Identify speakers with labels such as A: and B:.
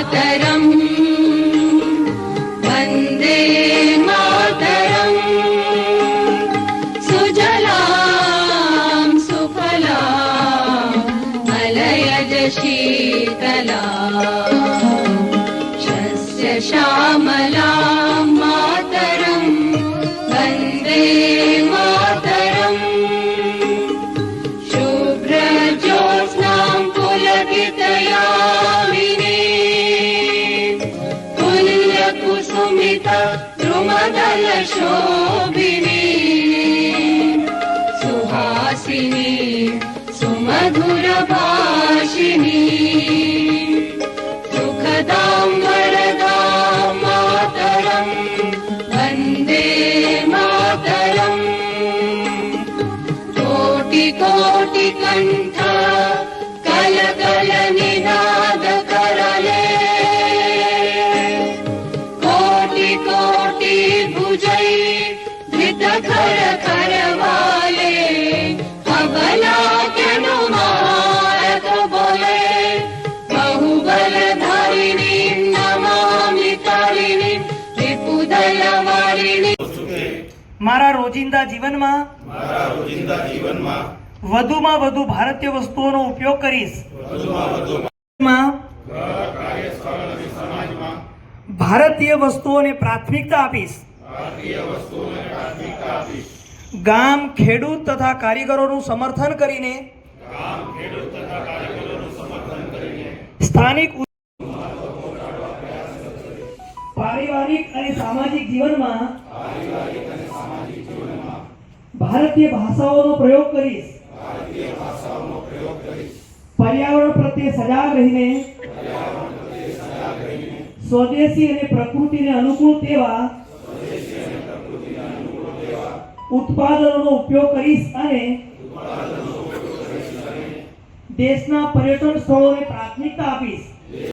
A: मातरम्। वन्दे मातरम्। सुजला सुफला मलयज शीतला। शस्य श्यामलां मातरं वन्दे सुमित द्रुमदल शोभिनी सुहासिनी सुमधुरभाषिनी। सुखदाम् मर्गा मातरम् वन्दे मातरम्। कोटि कोटि कण्ठ
B: મારા રોજિંદા જીવનમાં
C: મારા રોજિંદા જીવનમાં
B: વધુમાં વધુ ભારતીય વસ્તુઓનો ઉપયોગ કરીશ. માં
C: કાર્યસ્થળ અને સમાજમાં
B: ભારતીય વસ્તુઓને પ્રાથમિકતા આપીશ. ગામ ખેડૂત તથા કારીગરોનું સમર્થન કરીને સ્થાનિક પારિવારિક અને સામાજિક જીવનમાં ભારતીય ભાષાઓનો પ્રયોગ કરીશ. પર્યાવરણ પ્રત્યે સજાગ રહીને સ્વદેશી અને પ્રકૃતિને અનુકૂળ તેવા ઉત્પાદનોનો ઉપયોગ કરીશ અને દેશના પર્યટન સ્થળોને પ્રાથમિકતા આપીશ.